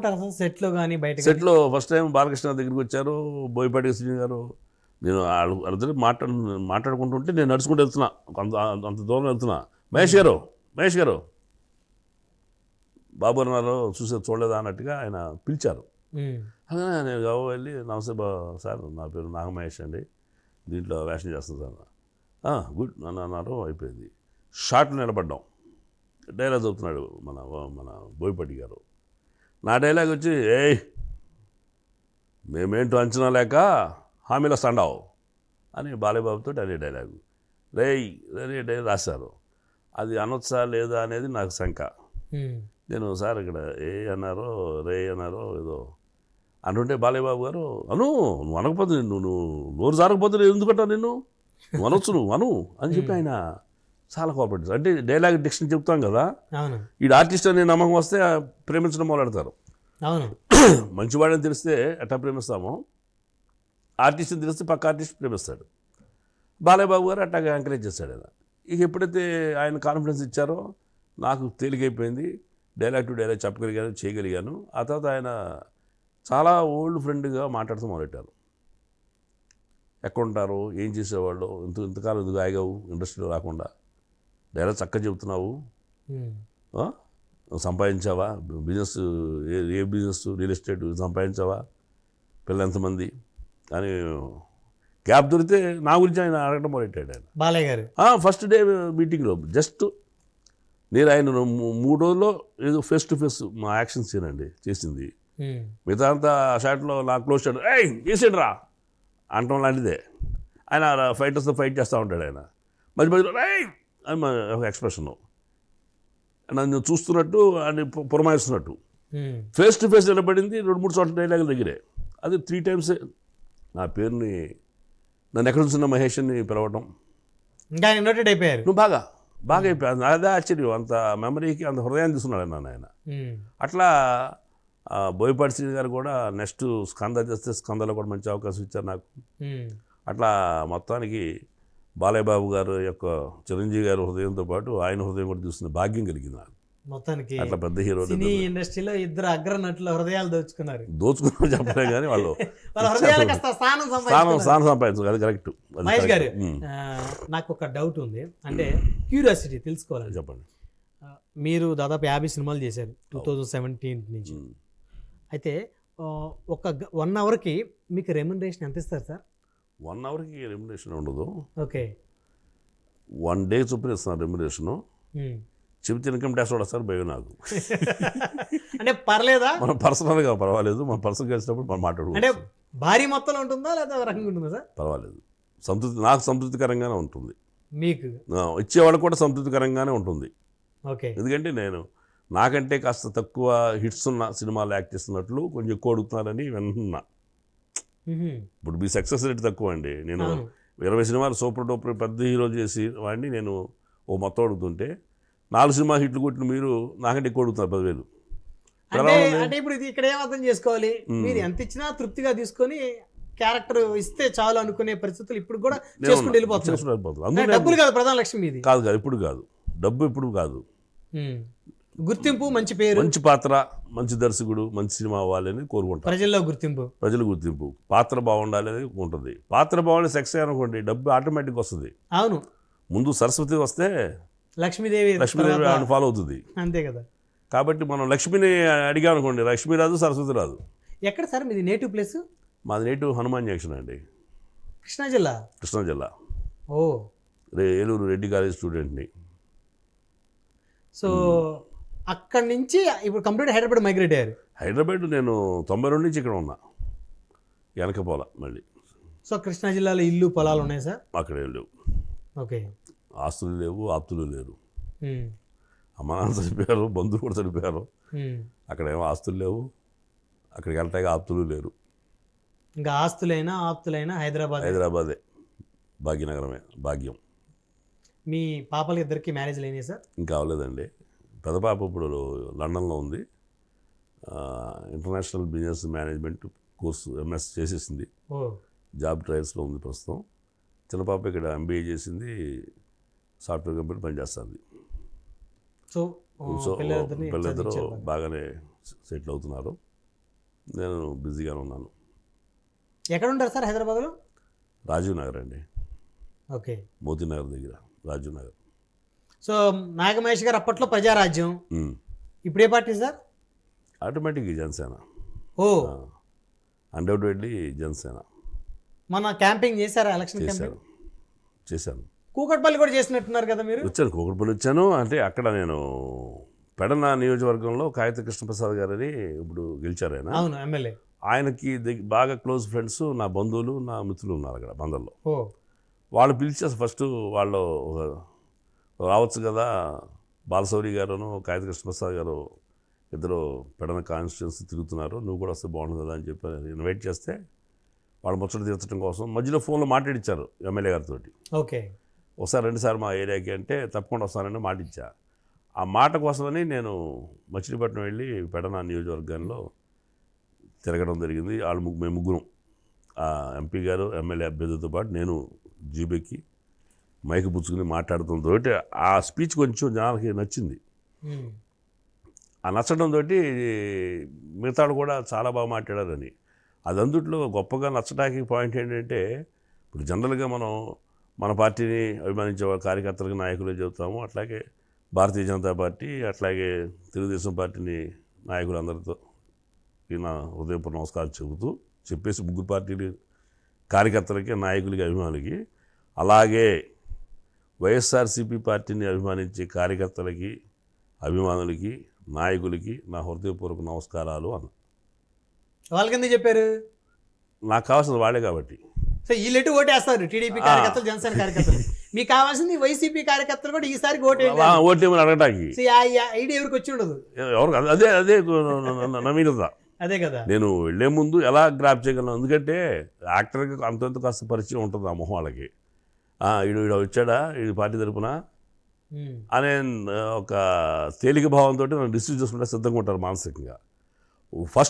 ఉంటారు సార్ సెట్లో కానీ బయట? సెట్లో ఫస్ట్ టైం బాలకృష్ణ దగ్గరికి వచ్చారు. బోయపాటి శ్రీని గారు. నేను వాళ్ళు వాళ్ళిద్దరు మాట్లాడు మాట్లాడుకుంటుంటే నేను నడుచుకుంటూ వెళ్తున్నా. అంత అంత దూరం వెళ్తున్నా. మహేష్ గారు మహేష్ గారు. బాబు అన్నారు చూసే చూడలేదా అన్నట్టుగా ఆయన పిలిచారు. అలాగే నేను గవ వెళ్ళి నమస్తే బా సార్ నా పేరు నాగమహేష్ అండి. దీంట్లో వేషం చేస్తాను సార్ "ఆ, గుడ్ అని అన్నారు అయిపోయింది. షార్ట్ నిలబడ్డాం. డైలాగ్ చెప్తున్నాడు మన మన బోయపాటి గారు. నా డైలాగ్ వచ్చి ఏయ్ మేమేంటో అంచనా లేక హామీలో స్టాండావు అని బాలయ్యబాబుతో అనే డైలాగు రేయ్ రే డై రాశారు. అది అనొచ్చా లేదా అనేది నాకు శంక. నేను సార్ ఇక్కడ ఏ అన్నారో రే అన్నారో ఏదో అంటుంటే బాలయ్యబాబు గారు అను నువ్వు అనకపోతే నువ్వు నువ్వు నోరు జారకపోతే నేను ఎందుకంటా నిన్ను? నువ్వు అనొచ్చు నువ్వు అను అని చెప్పి ఆయన చాలా కోఆపరేటివ్ అంటే డైలాగ్ డిక్షన్ చెప్తాం కదా. ఈ ఆర్టిస్ట్ అనే నమ్మకం వస్తే ప్రేమించడం మొదలెడతారు. అవును. మంచివాడని తెలిస్తే ఎట్లా ప్రేమిస్తామో? ఆర్టిస్ట్ని తెలిస్తే పక్క ఆర్టిస్ట్ ప్రేమిస్తాడు. బాలయ్యబాబు గారు అట్లా ఎంకరేజ్ చేస్తాడు ఆయన. ఇక ఎప్పుడైతే ఆయన కాన్ఫిడెన్స్ ఇచ్చారో నాకు తేలికైపోయింది. డైలాగ్ టు డైలాగ్ చెప్పగలిగాను చేయగలిగాను. ఆ తర్వాత ఆయన చాలా ఓల్డ్ ఫ్రెండ్గా మాట్లాడుతూ మొదలెట్టారు. ఎక్కడుంటారు? ఏం చేసేవాళ్ళు? ఇంత ఇంతకాలం ఎందుకు ఆగావు? ఇండస్ట్రీలో రాకుండా. డైలాగ్ చక్కగా చెబుతున్నావు. సంపాదించావా? బిజినెస్ ఏ ఏ బిజినెస్ రియల్ ఎస్టేట్ సంపాదించావా? పిల్లలు ఎంతమంది? అని గ్యాప్ దొరికితే నా గురించి ఆయన అడగడం మొదలెట్టాడు ఆయన. బాలయ్య గారు. ఫస్ట్ డే మీటింగ్లో జస్ట్ నేను ఆయన మూడు రోజుల్లో ఏదో ఫేస్ టు ఫేస్ మా యాక్షన్ సీన్ అండి చేసింది. మిగతా అంతా షాట్లో నా క్లోజ్ షాట్ ఏయ్ చేసాడు రా అంటం లాంటిదే. ఆయన ఫైటర్స్తో ఫైట్ చేస్తూ ఉంటాడు ఆయన. మధ్య మధ్యలో ఏయ్ అని మా ఒక ఎక్స్ప్రెషన్ నన్ను చూస్తున్నట్టు అని పురమాయిస్తున్నట్టు. ఫేస్ టు ఫేస్ నిలబడింది రెండు మూడు చోట్ల డైలాగుల దగ్గరే. అది త్రీ టైమ్స్ నా పేరుని నన్ను ఎక్కడ చూసిన మహేష్ అని పిలవటం. ఇంకా నోటెడ్ అయిపోయారు. నువ్వు బాగా బాగా అయిపోయావు అదే ఆశ్చర్యం. అంత మెమరీకి అంత హృదయాన్ని తీసుకున్నాడు అన్న ఆయన అట్లా బోయపాటి శ్రీ గారు కూడా నెక్స్ట్ స్కంద చేస్తే స్కందలో కూడా మంచి అవకాశం ఇచ్చారు నాకు. అట్లా మొత్తానికి బాలయ్య బాబు గారు యొక్క చిరంజీవి గారి హృదయంతో పాటు ఆయన హృదయం కూడా చూస్తున్న భాగ్యం కలిగింది నాకు. మొత్తానికి అట్లా పెద్ద హీరో ఇండస్ట్రీలో ఇద్దరు అగ్ర నటుల హృదయాలు దోచుకున్నారు. దోచుకున్నాం చెప్పలే కానీ వాళ్ళు స్థానం స్థానం సంపాదించు అది కరెక్ట్ మహేష్ గారు నాకు ఒక డౌట్ ఉంది. అంటే క్యూరియాసిటీ తెలుసుకోవాలండి. చెప్పండి. మీరు దాదాపు యాభై సినిమాలు చేశారు టూ థౌజండ్ సెవెంటీన్ నుంచి. అయితే ఒక వన్ అవర్కి మీకు రెమ్యునరేషన్ ఎంత ఇస్తారు సార్? వన్ అవర్కి రెమ్యునేషన్ ఉండదు. ఓకే. వన్ డే చొప్పున ఇస్తున్నారు రెమ్యునేషను. చెబితే ఇన్కమ్ ట్యాక్స్ కూడా వస్తారు భయం నాకు. అంటే పర్లేదా? మనం పర్సనల్గా పర్వాలేదు. మనం పర్సనల్ కలిసినప్పుడు మనం అంటే మాట్లాడుకోవచ్చు భారీ మొత్తంలో ఉంటుందా లేదా రకంగా ఉంటుందా సార్? పర్వాలేదు. సంతృప్తి నాకు సంతృప్తికరంగానే ఉంటుంది. మీకు? ఇచ్చేవాళ్ళకి కూడా సంతృప్తికరంగానే ఉంటుంది. ఓకే. ఎందుకంటే నేను నాకంటే కాస్త తక్కువ హిట్స్ ఉన్న సినిమాలు యాక్ట్ చేస్తున్నట్లు కొంచెం ఎక్కువ అడుగుతున్నారని వింటున్నా మ్హూ. ఇప్పుడు మీ సక్సెస్ రేట్ తక్కువ అండి. నేను. ఇరవై సినిమాలు సూపర్ డూపర్ పెద్ద హీరో చేసి వాడిని నేను ఓ మొత్తం అడుగుతుంటే నాలుగు సినిమా హిట్లు కొట్టిన మీరు నాకంటే ఎక్కువ అడుగుతున్నారు పదివేలు. అంటే ఇప్పుడు ఇది ఇక్కడ ఏం అర్థం చేసుకోవాలి? మీరు ఎంత ఇచ్చినా తృప్తిగా తీసుకొని క్యారెక్టర్ ఇస్తే చాలు అనుకునే పరిస్థితులు ఇప్పుడు కూడా చేసుకుంటూ అందులో డబ్బులు కాదు ప్రధాన లక్ష్యం ఇది. కాదు కాదు ఇప్పుడు కాదు. డబ్బు ఇప్పుడు కాదు. గుర్తింపు మంచి పేరు. మంచి పాత్ర మంచి దర్శకుడు మంచి సినిమా అవ్వాలని కోరుకుంటాను ప్రజల్లో గుర్తింపు. ప్రజల గుర్తింపు. పాత్ర బాగుండాలి అనేది ఉంటుంది. పాత్ర బాగుండి సెక్స్ అనుకోండి డబ్బు ఆటోమేటిక్ వస్తుంది. అవును. ముందు సరస్వతి వస్తే లక్ష్మీదేవి లక్ష్మీదేవి ఆవిడ ఫాలో అవుతుంది. అంతే కదా. కాబట్టి మనం లక్ష్మిని అడిగాం అనుకోండి లక్ష్మి రాదు సరస్వతి రాదు. ఎక్కడ సార్ మీది నేటివ్ ప్లేస్? మాది నేటివ్ హనుమాన్ జంక్షన్ అండి. కృష్ణా జిల్లా? కృష్ణా జిల్లా. ఓ. రే ఏలూరు రెడ్డి కాలేజ్ స్టూడెంట్ని సో అక్కడి నుంచి ఇప్పుడు కంప్లీట్ హైదరాబాద్ మైగ్రేట్ అయ్యారు. హైదరాబాద్ నేను తొంభై రెండు నుంచి ఇక్కడ ఉన్నా. వెనకపోల మళ్ళీ. సో కృష్ణా జిల్లాలో ఇల్లు పొలాలు ఉన్నాయి సార్? అక్కడే లేవు. ఓకే. ఆస్తులు లేవు ఆప్తులు లేరు. అమ్మ నాన్న చనిపోయారు బంధువులు కూడా చనిపోయారు. అక్కడ ఏమో ఆస్తులు లేవు. అక్కడికి వెళ్ళటానికి ఆప్తులు లేరు. ఇంకా ఆస్తులైనా ఆప్తులైనా హైదరాబాద్. హైదరాబాదే. భాగ్యనగరమే భాగ్యం. మీ పాపలు ఇద్దరికి మ్యారేజ్ అయినాయి సార్? ఇంకా అవ్వలేదండి పెద్ద పాప ఇప్పుడు లండన్లో ఉంది. International business management course MS చేసేసింది. జాబ్ ట్రయల్స్లో ఉంది ప్రస్తుతం. చిన్న పాప ఇక్కడ ఎంబీఏ చేసింది సాఫ్ట్వేర్ కంపెనీ పనిచేస్తుంది. సో సో పిల్లలిద్దరూ. బాగానే సెటిల్ అవుతున్నారు. నేను బిజీగానే ఉన్నాను. ఎక్కడ ఉంటారు సార్ హైదరాబాద్లో? రాజీవ్ నగర్ అండి. ఓకే. మోతీ నగర్ దగ్గర రాజీవ్ నగర్. సో నాగమహేష్ గారు అప్పట్లో ప్రజారాజ్యం. ఇప్పుడు ఏ పార్టీ సార్? ఆటోమేటిక్గా జనసేన. ఓ. అన్డౌటెడ్లీ జనసేన. మన క్యాంపింగ్ చేశారా? Election camping? చేశాను. కూకట్పల్లి కూడా చేసినట్టున్నారు కదా మీరు? వచ్చాను కోకటిపల్లి వచ్చాను. అంటే అక్కడ నేను పెడన నియోజకవర్గంలో కాగిత కృష్ణప్రసాద్ గారని ఇప్పుడు గెలిచారు ఆయన. అవును ఎమ్మెల్యే. ఆయనకి బాగా క్లోజ్ ఫ్రెండ్స్ నా బంధువులు నా మిత్రులు ఉన్నారు అక్కడ ఓ. వాళ్ళు పిలిచి ఫస్ట్ వాళ్ళు రావచ్చు కదా. బాలశౌరి గారును కాగిత కృష్ణప్రసాద్ గారు ఇద్దరు పెడన కాన్స్టిట్యున్సీ తిరుగుతున్నారు. నువ్వు కూడా వస్తే బాగుంటుంది కదా అని చెప్పి ఇన్వైట్ చేస్తే వాళ్ళు ముచ్చట తీర్చడం కోసం మధ్యలో ఫోన్లో మాట్లాడిచ్చారు ఎమ్మెల్యే గారితో. ఓకే. ఒకసారి రెండుసార్లు మా ఏరియాకి అంటే తప్పకుండా వస్తానని మాట ఇచ్చా ఆ మాట కోసమని నేను మచిలీపట్నం వెళ్ళి పెడన నియోజకవర్గంలో తిరగడం జరిగింది. వాళ్ళు మేము ముగ్గురం. ఆ ఎంపీ గారు ఎమ్మెల్యే అభ్యర్థితో పాటు నేను జీబెక్కి మైక్ పుచ్చుకుని మాట్లాడుతుంతో ఆ స్పీచ్ కొంచెం జనాలకి నచ్చింది. ఆ నచ్చడంతో మిగతా వాళ్ళు కూడా చాలా బాగా మాట్లాడారని. అది అందుట్లో గొప్పగా నచ్చడానికి పాయింట్ ఏంటంటే ఇప్పుడు జనరల్గా మనం మన పార్టీని అభిమానించే వాళ్ళ కార్యకర్తలకు నాయకులు చెబుతాము. అట్లాగే భారతీయ జనతా పార్టీ అట్లాగే తెలుగుదేశం పార్టీని నాయకులందరితో ఈ నా హృదయపూర్వ నమస్కారం చెబుతూ చెప్పేసి ముగ్గురు పార్టీలు కార్యకర్తలకి నాయకులకి అభిమానులకి అలాగే వైఎస్ఆర్సీపీ పార్టీని అభిమానించే కార్యకర్తలకి అభిమానులకి నాయకులకి నా హృదయపూర్వక నమస్కారాలు అన్న. వాళ్ళకి ఎందుకు చెప్పారు? నాకు కావాల్సిన వాళ్ళే కాబట్టి. సో వీళ్ళెటు ఓటేస్తారు టీడీపీ కార్యకర్తలు జనసేన కార్యకర్తలు. మీకు కావాల్సింది వైసీపీ కార్యకర్తలు కూడా ఈసారి ఓటేయండి ఓటేమని అడగటానికి. ఎవరికి వచ్చి ఉండదు? ఎవరు అదే అదే నవీనత అదే కదా. నేను వెళ్ళే ముందు ఎలా గ్రాప్ చేయగలను? ఎందుకంటే యాక్టర్కి అంతంత కాస్త పరిచయం ఉంటుంది ఆ మొహం వాళ్ళకి. ఈడు ఈడు వచ్చాడా? ఈ పార్టీ తరపున. అనే ఒక తేలిక భావంతో నన్ను రిసీవ్ చేసుకుంటే సిద్ధంగా ఉంటారు మానసికంగా. ఫస్ట్